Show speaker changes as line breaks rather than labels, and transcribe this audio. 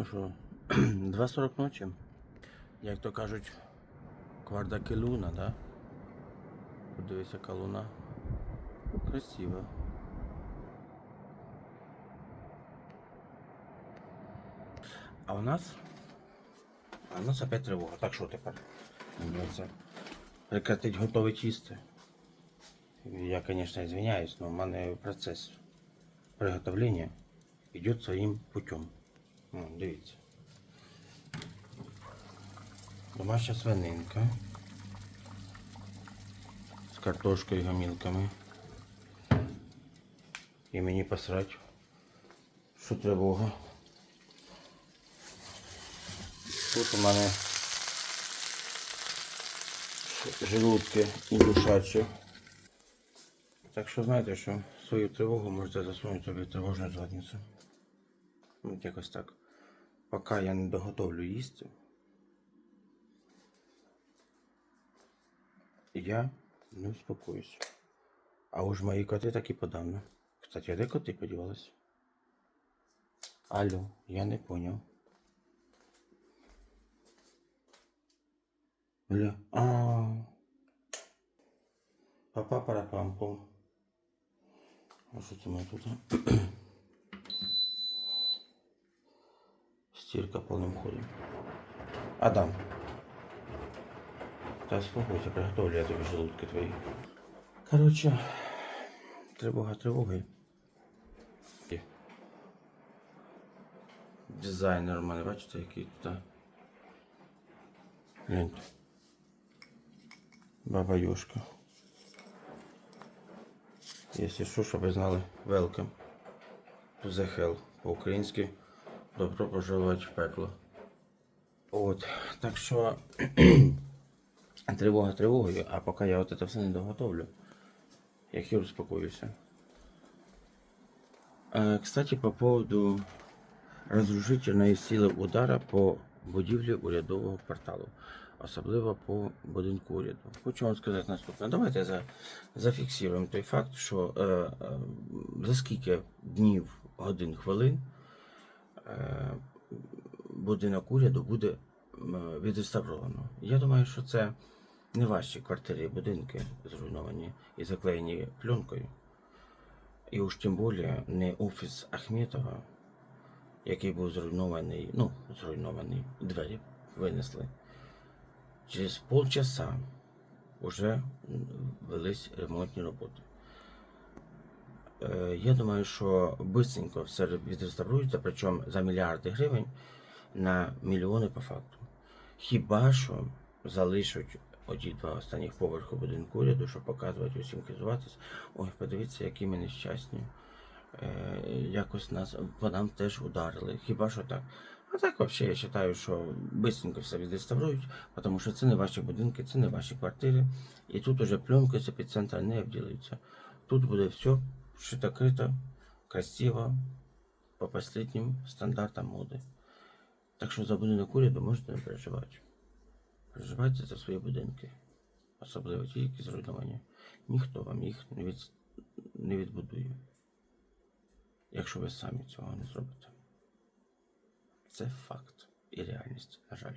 Ну що, 2.40 ночі. Як то кажуть, квардаки луна, да? Подивись, яка луна. Красива. А у нас. А у нас опять тривога. Так що тепер? Це прекратить готове чисти. Я, конечно, извиняюсь, но у мене процес приготовления идет своим путем. Дивіться. Домашня свининка з картошкою і гамілками. І мені посрать, що тривога. Тут у мене желудки індушачі. Так що знаєте, що свою тривогу можете засунути собі тривожну задницю. Ну, от якось так. Поки я не доготовлю їсти, я не успокоюсь. А уж мої коти так і подавно. Кстати, а де коти подівалися? Алло, я не поняв. Бля. А. Папа парапампом. А що це ми тут? Стирка повним ходом. Адам. Та спокойся, приготовлю я тобі желудки твої. Короче, тривога тривоги. Дизайнер у мене, бачите, який тут. Гляньте. Баба Юшка. Якщо що, щоб ви знали, welcome to the hell. По-українськи добро пожаловать в пекло. От, так що тривога тривогою, а поки я от це все не доготовлю, я хір успокоюся. Е, Кстати, по поводу розрушительної сили удара по будівлі урядового кварталу, особливо по будинку уряду. Хочу вам сказати наступне. Давайте за, зафіксуємо той факт, що е, е, за скільки днів, годин, хвилин будинок уряду буде відреставровано. Я думаю, що це не ваші квартири і будинки зруйновані і заклеєні пленкою. І уж тим більше не офіс Ахметова, який був зруйнований, ну, зруйнований, двері винесли. Через полчаса вже велись ремонтні роботи. Е, Я думаю, що швидко все відреставрується, причому за мільярди гривень на мільйони по факту. Хіба що залишать оті два останніх поверхи будинку уряду, щоб показувати усім хизуватись. Ой, подивіться, які ми нещасні. Е, якось нас по нам теж ударили. Хіба що так? А так взагалі я вважаю, що швидко все відреставрують, тому що це не ваші будинки, це не ваші квартири. І тут уже пленкою з епіцентра не обділиться. Тут буде все шито-крито, красиво, по последнім стандартам моди. Так що за будинок уряду можете не переживати. Переживайте за свої будинки. Особливо ті, які зруйновані. Ніхто вам їх не, від... не відбудує. Якщо ви самі цього не зробите. Це факт і реальність, на жаль.